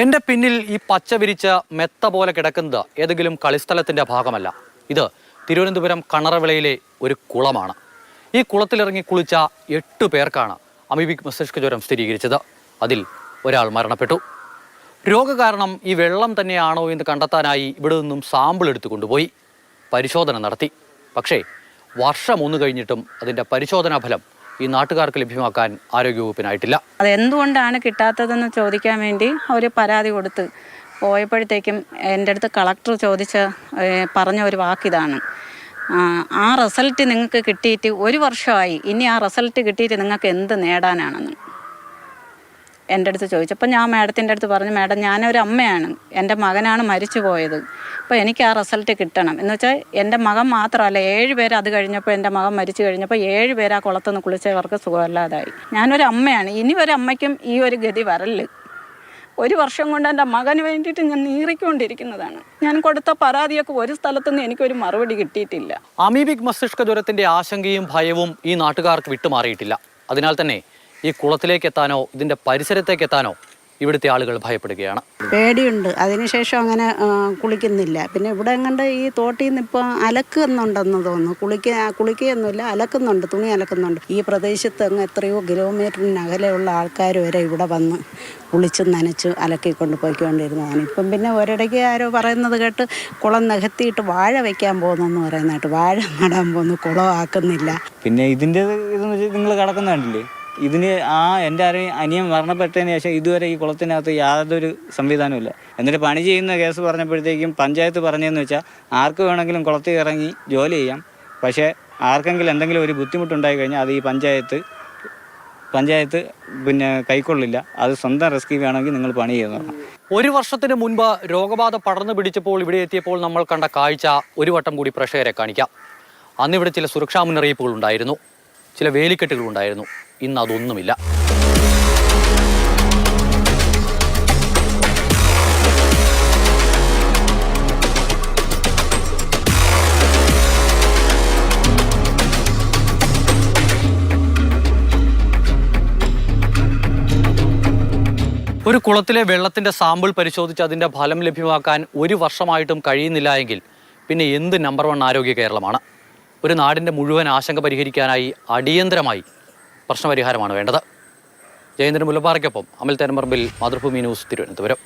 എന്റെ പിന്നിൽ ഈ പച്ച വിരിച്ച മെത്ത പോലെ കിടക്കുന്നത് ഏതെങ്കിലും കളിസ്ഥലത്തിന്റെ ഭാഗമല്ല. ഇത് തിരുവനന്തപുരം കണറവിളയിലെ ഒരു കുളമാണ്. ഈ കുളത്തിലിറങ്ങി കുളിച്ച എട്ട് പേർക്കാണ് അമീബിക് മസ്തിഷ്ക ജ്വരം സ്ഥിരീകരിച്ചത്. അതിൽ ഒരാൾ മരണപ്പെട്ടു. രോഗകാരണം ഈ വെള്ളം തന്നെയാണോ എന്ന് കണ്ടെത്താനായി ഇവിടെ നിന്നും സാമ്പിൾ എടുത്തു കൊണ്ടുപോയി. പരിശോധന നടത്തി. പക്ഷേ വർഷം ഒന്ന് കഴിഞ്ഞിട്ടും അതിന്റെ പരിശോധനാ ഫലം ഈ നാട്ടുകാർക്ക് ലഭ്യമാക്കാൻ ആരോഗ്യവകുപ്പിനായിട്ടില്ല. അതെന്തുകൊണ്ടാണ് കിട്ടാത്തതെന്ന് ചോദിക്കാൻ വേണ്ടി അവർ പരാതി കൊടുത്ത് പോയപ്പോഴത്തേക്കും എന്റെ അടുത്ത് കളക്ടർ ചോദിച്ച പറഞ്ഞ ഒരു വാക്കിതാണ്. ആ, റിസൾട്ട് നിങ്ങൾക്ക് കിട്ടിയിട്ട് ഒരു വർഷമായി. ഇനി ആ റിസൾട്ട് കിട്ടിയിട്ട് നിങ്ങൾക്ക് എന്ത് നേടാനാണെന്ന്. എന്റെ അടുത്ത് ചോദിച്ചപ്പോൾ ഞാൻ മാഡത്തിന്റെ അടുത്ത് പറഞ്ഞു മാഡം ഞാനൊരു അമ്മയാണ്. എന്റെ മകനാണ് മരിച്ചു പോയത്. അപ്പോൾ എനിക്ക് ആ റിസൾട്ട് കിട്ടണം. എന്ന് വെച്ചാൽ എന്റെ മകൻ മാത്രമല്ല ഏഴ് പേര് അത് കഴിഞ്ഞപ്പോൾ എന്റെ മകൻ മരിച്ചു കഴിഞ്ഞപ്പോൾ ഏഴ് പേര് ആ കുളത്തുനിന്ന് കുളിച്ചവർക്ക് സുഖമില്ലാതായി. ഞാനൊരു അമ്മയാണ്. ഇനി ഒരു അമ്മയ്ക്കും ഈ ഒരു ഗതി വരൽ. ഒരു വർഷം കൊണ്ട് എന്റെ മകന് വേണ്ടിയിട്ട് ഞാൻ നീറിക്കൊണ്ടിരിക്കുന്നതാണ്. ഞാൻ കൊടുത്ത പരാതിയൊക്കെ ഒരു സ്ഥലത്തുനിന്ന് എനിക്കൊരു മറുപടി കിട്ടിയിട്ടില്ല. അമീബിക് മസ്തിഷ്ക ജ്വരത്തിന്റെ ആശങ്കയും ഭയവും ഈ നാട്ടുകാർക്ക് വിട്ടുമാറിയിട്ടില്ല. അതിനാൽ തന്നെ ഈ കുളത്തിലേക്ക് എത്താനോ ഇതിന്റെ പരിസരത്തേക്ക് എത്താനോ ഇവിടുത്തെ ആളുകൾ ഭയപ്പെടുകയാണ്. പേടിയുണ്ട്. അതിനുശേഷം അങ്ങനെ കുളിക്കുന്നില്ല. പിന്നെ ഇവിടെ എങ്ങണ്ട് ഈ തോട്ടിൽ നിന്ന് ഇപ്പോൾ അലക്കുന്നുണ്ടെന്ന് തോന്നുന്നു. കുളിക്ക കുളിക്കുകയൊന്നുമില്ല അലക്കുന്നുണ്ട് തുണി അലക്കുന്നുണ്ട്. ഈ പ്രദേശത്ത് അങ്ങ് എത്രയോ കിലോമീറ്ററിന് അകലെയുള്ള ആൾക്കാർ വരെ ഇവിടെ വന്ന് കുളിച്ച് നനച്ച് അലക്കിക്കൊണ്ട് പോയിക്കൊണ്ടിരുന്നതാണ്. ഇപ്പം പിന്നെ ഒരിടയ്ക്ക് ആരോ പറയുന്നത് കേട്ട് കുളം നികത്തിയിട്ട് വാഴ വയ്ക്കാൻ പോകുന്നെന്ന് പറയുന്ന കേട്ട് വാഴ നടാൻ പോകുന്നു കുളം ആക്കുന്നില്ല പിന്നെ ഇതിന്റെ ഇതെന്ന് വെച്ചാൽ നിങ്ങൾ കിടക്കുന്ന കണ്ടില്ലേ? ഇതിന് ആ എന്റെ അറി അനിയൻ മരണപ്പെട്ടതിന് ശേഷം ഇതുവരെ ഈ കുളത്തിനകത്ത് യാതൊരു സംവിധാനമില്ല എന്നിട്ട് പണി ചെയ്യുന്ന കേസ് പറഞ്ഞപ്പോഴത്തേക്കും പഞ്ചായത്ത് പറഞ്ഞതെന്ന് വെച്ചാൽ ആർക്ക് വേണമെങ്കിലും കുളത്തിൽ ഇറങ്ങി ജോലി ചെയ്യാം. പക്ഷേ ആർക്കെങ്കിലും എന്തെങ്കിലും ഒരു ബുദ്ധിമുട്ടുണ്ടായി കഴിഞ്ഞാൽ അത് ഈ പഞ്ചായത്ത് പഞ്ചായത്ത് പിന്നെ കൈക്കൊള്ളില്ല. അത് സ്വന്തം റിസ്ക് വേണമെങ്കിൽ നിങ്ങൾ പണി ചെയ്യുന്നതാണ്. ഒരു വർഷത്തിന് മുൻപ് രോഗബാധ പടർന്നു പിടിച്ചപ്പോൾ ഇവിടെ എത്തിയപ്പോൾ നമ്മൾ കണ്ട കാഴ്ച ഒരു വട്ടം കൂടി പ്രേക്ഷകരെ കാണിക്കാം. അന്നിവിടെ ചില സുരക്ഷാ മുന്നറിയിപ്പുകൾ ഉണ്ടായിരുന്നു. ചില വേലിക്കെട്ടുകൾ ഉണ്ടായിരുന്നു. ഇന്ന് അതൊന്നുമില്ല ഒരു കുളത്തിലെ വെള്ളത്തിന്റെ സാമ്പിൾ പരിശോധിച്ച് അതിന്റെ ഫലം ലഭ്യമാക്കാൻ ഒരു വർഷമായിട്ടും കഴിയുന്നില്ല എങ്കിൽ പിന്നെ എന്ത് നമ്പർ വൺ ആരോഗ്യ കേരളമാണ്? ഒരു നാടിന്റെ മുഴുവൻ ആശങ്ക പരിഹരിക്കാനായി അടിയന്തരമായി പ്രശ്നപരിഹാരമാണ് വേണ്ടത്. ജയേന്ദ്രൻ മുല്ലപ്പാറയ്ക്കൊപ്പം അമൽ തെരമ്പറമ്പിൽ മാതൃഭൂമി ന്യൂസ് തിരുവനന്തപുരം.